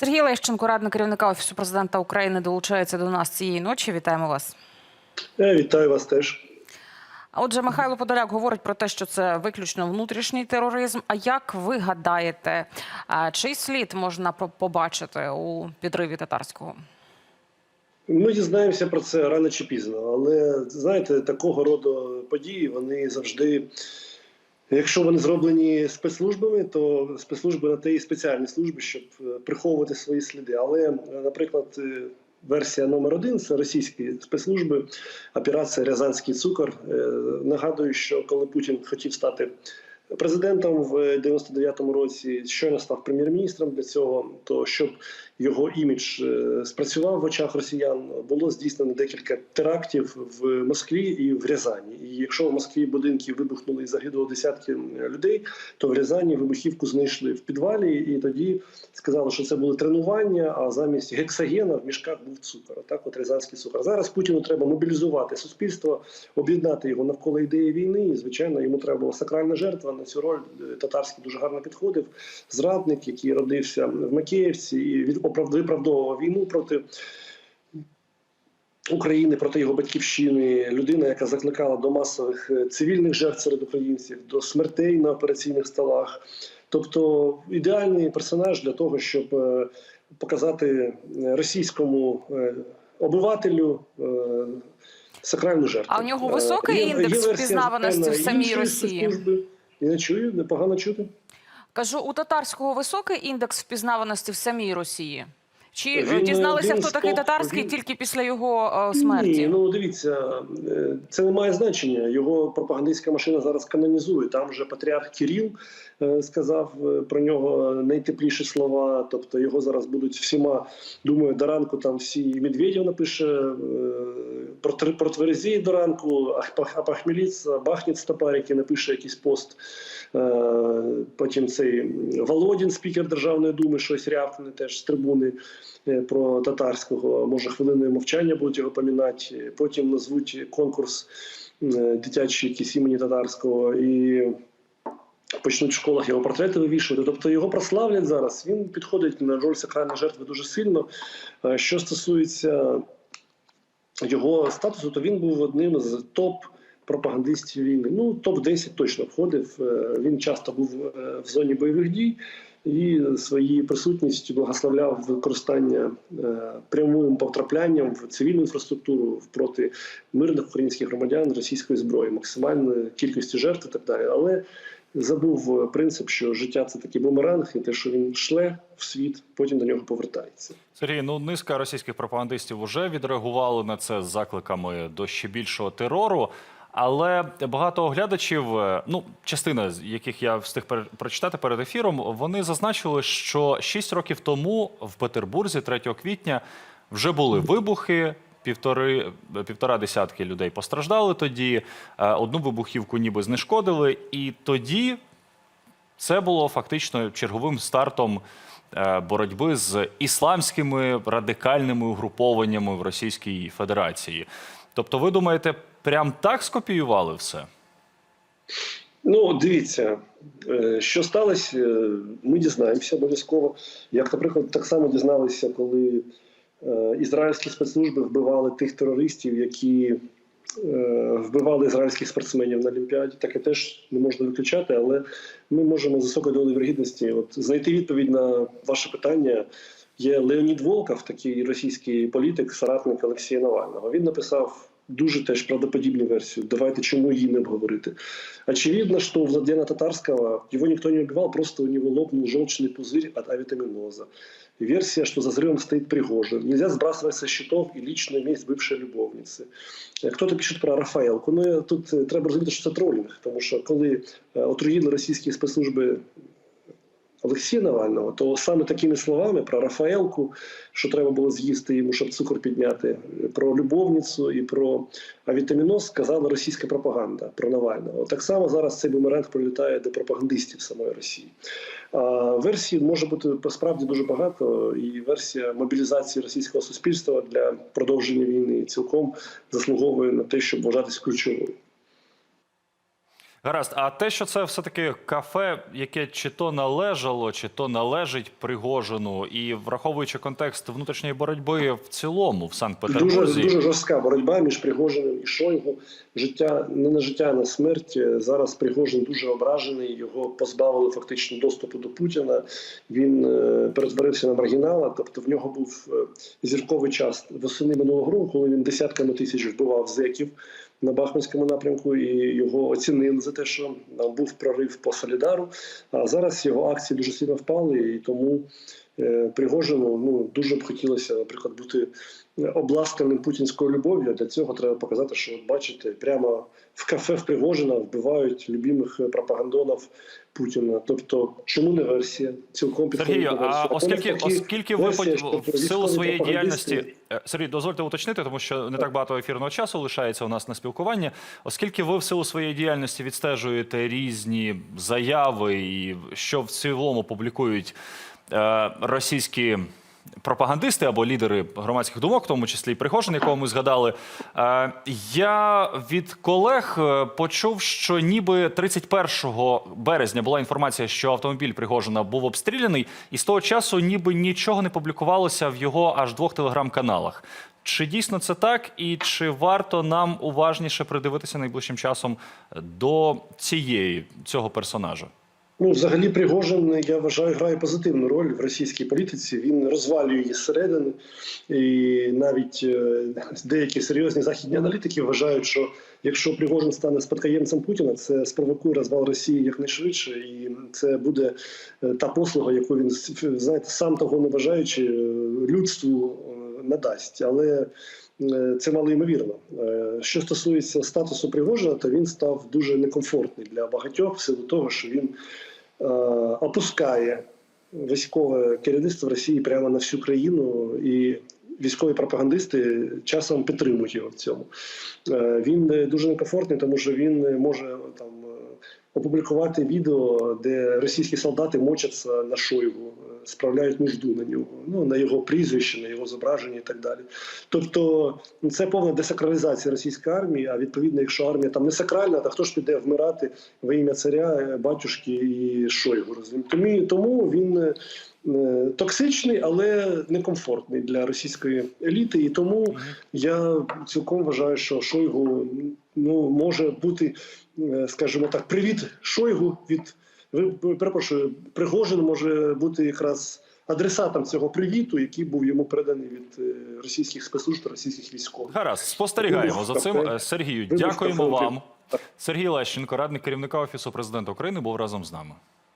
Сергій Лещенко, радник керівника офісу президента України, долучається до нас цієї ночі. Вітаємо вас. Я вітаю вас теж. Отже, Михайло Подоляк говорить про те, що це виключно внутрішній тероризм. А як ви гадаєте, чий слід можна побачити у підриві татарського? Ми дізнаємося про це рано чи пізно, але знаєте, такого роду події вони завжди. Якщо вони зроблені спецслужбами, то спецслужби на те і спеціальні служби, щоб е, приховувати свої сліди. Але, е, наприклад, е, версія номер один це російські спецслужби, операція Рязанський цукор. Нагадую, що коли Путін хотів стати президентом в 99-му році, щойно став прем'єр-міністром для цього, то щоб його імідж е, спрацював в очах росіян, було здійснено декілька терактів в Москві і в Рязані. І якщо в Москві будинки вибухнули і загинуло десятки людей, то в Рязані вибухівку знайшли в підвалі, і тоді сказали, що це були тренування. А замість гексагена в мішках був цукор. Так, от рязанський цукор. Зараз Путіну треба мобілізувати суспільство, об'єднати його навколо ідеї війни. І звичайно, йому треба була сакральна жертва. На цю роль е, татарський дуже гарно підходив. Зрадник, який родився в Макіївці і виправдовував війну проти. України проти його батьківщини, людина, яка закликала до масових е, цивільних жертв серед українців, до смертей на операційних столах. Тобто ідеальний персонаж для того, щоб е, показати російському обивателю сакральну жертву. А у нього високий індекс впізнаваності в самій Росії? спецслужби. Я не чую, непогано чути. Кажу, у татарського високий індекс впізнаваності в самій Росії? Чи е, Він, дізналися, він хто такий татарський він- тільки після його е, смерті? Ні, ну дивіться, е, це не має значення. Його пропагандистська машина зараз канонізує. Там вже патріарх Кіріл е, сказав е, про нього найтепліші слова. Тобто його зараз будуть всіма, думаю, до ранку там всі Медведєв напише е, про, про Тверезій до ранку, а Пах- а Пахміліц, Бахніц Топаріки напише якийсь пост. Е, Потім цей Володін, спікер Державної думи, щось рявкне теж з трибуни е, про татарського. Може, хвилиною мовчання будуть його помінати. Потім назвуть конкурс е, дитячий якийсь імені татарського і почнуть в школах його портрети вивішувати. Тобто його прославлять зараз. Він підходить на роль сакральної жертви дуже сильно. Е, Що стосується його статусу, то він був одним з топ. Пропагандистів війни. Ну, топ-10 точно входив. Е, Він часто був е, в зоні бойових дій і своєю присутністю благословляв використання е, прямим потраплянням в цивільну інфраструктуру проти мирних українських громадян російської зброї, максимальної кількості жертв і так далі. Але забув принцип, що життя це такий бумеранг, і те, що він шле в світ, потім до нього повертається. Сергій, ну низка російських пропагандистів вже відреагували на це з закликами до ще більшого терору. Але багато оглядачів, е, ну частина з яких я встиг прочитати перед ефіром, вони зазначили, що 6 років тому в Петербурзі, 3 квітня, вже були вибухи. Півтори півтора десятки людей постраждали тоді. е, Одну вибухівку ніби знешкодили, і тоді це було фактично черговим стартом е, боротьби з ісламськими радикальними угрупованнями в Російській Федерації. Тобто, ви думаєте, прям так скопіювали все? Ну, дивіться, е, що сталося, е, ми дізнаємося обов'язково. Як, наприклад, так само дізналися, коли е, ізраїльські спецслужби вбивали тих терористів, які вбивали ізраїльських спортсменів на Олімпіаді. Таке теж не можна виключати, але ми можемо з високою долею вірогідності знайти відповідь на ваше питання. Є Леонід Волков, такий російський політик, соратник Олексія Навального. Він написав дуже теж правдоподібную версию. Давайте чему її не обговорити. Очевидно, что у Владлена Татарского его никто не убивал, просто у него лопнул желчный пузырь от авитаминоза. Версия, что за взрывом стоит Пригожин. Нельзя сбрасывать со счетов и личную месть бывшей любовницы. Е, Кто-то пише про Рафаелку. Ну е, тут е, треба розуміти, що це тролінг, тому що коли е, отруїли російські спецслужби Олексія Навального, то саме такими словами про Рафаелку, що треба було з'їсти йому, щоб цукор підняти, про любовницю і про авітаміноз сказала російська пропаганда про Навального. Так само зараз цей бумеранг прилітає до пропагандистів самої Росії. А версій може бути справді дуже багато, і версія мобілізації російського суспільства для продовження війни цілком заслуговує на те, щоб вважатись ключовою. Гаразд, а те, що це все-таки кафе, яке чи то належало, чи то належить Пригожину, і враховуючи контекст внутрішньої боротьби в цілому в Санкт-Петербурзі, дуже жорстка боротьба між Пригожиним і Шойгу. Життя не на життя, а на смерть. Зараз Пригожин дуже ображений. Його позбавили фактично доступу до Путіна. Він е, перетворився на маргінала. Тобто в нього був е, зірковий час восени минулого року, коли він десятками тисяч вбивав зеків на Бахмутському напрямку, і його оцінили за те, що був прорив по Солідару. А зараз його акції дуже сильно впали, і тому Пригожину ну дуже б хотілося, наприклад, бути обласканим путінською любов'ю. Для цього треба показати, що от бачите, прямо в кафе в Пригожина вбивають любимих пропагандонів Путіна. Тобто, чому не версія? Цілком підходить Сергію, а оскільки, оскільки ви версія, в силу своєї діяльності, Е, Сергій, дозвольте уточнити, тому що не так багато ефірного часу лишається у нас на спілкуванні. Оскільки ви в силу своєї діяльності відстежуєте різні заяви, і що в цілому публікують е, російські. Пропагандисти або лідери громадських думок, в тому числі і Пригожин, якого ми згадали. Е, я від колег е, почув, що ніби 31 березня була інформація, що автомобіль Пригожина був обстріляний, і з того часу ніби нічого не публікувалося в його аж двох телеграм-каналах. Чи дійсно це так, і чи варто нам уважніше придивитися найближчим часом до цієї цього персонажа? Ну, взагалі, Пригожин, я вважаю, грає позитивну роль в російській політиці. Він розвалює її зсередини, і навіть е, деякі серйозні західні аналітики вважають, що якщо Пригожин стане спадкоємцем Путіна, це спровокує розвал Росії якнайшвидше, і це буде е, та послуга, яку він знаєте, сам того не бажаючи е, людству надасть. Але це мало ймовірно. Що стосується статусу Пригожина, то він став дуже некомфортний для багатьох в силу того, що він опускає військове керівництво Росії прямо на всю країну, і військові пропагандисти часом підтримують його в цьому. Е, Він е, дуже некомфортний, тому що він е, може там е, опублікувати відео, де російські солдати мочаться на Шойгу, е, справляють нужду на нього, ну на його прізвище, на його зображення і так далі. Тобто ну, це повна десакралізація російської армії. А відповідно, якщо армія там не сакральна, то хто ж піде вмирати во ім'я царя, батюшки і Шойгу? розумієте? Тому, тому він е, токсичний, але некомфортний для російської еліти. І тому я цілком вважаю, що Шойгу ну може бути, е, скажімо так, привіт Шойгу від ви перепрошую, Пригожин може бути якраз адресатом цього привіту, який був йому переданий від е, російських спецслужб та російських військових. Гаразд, спостерігаємо за цим. Е, Сергію, дякуємо вам. Сергій Лещенко, радник керівника офісу президента України, був разом з нами.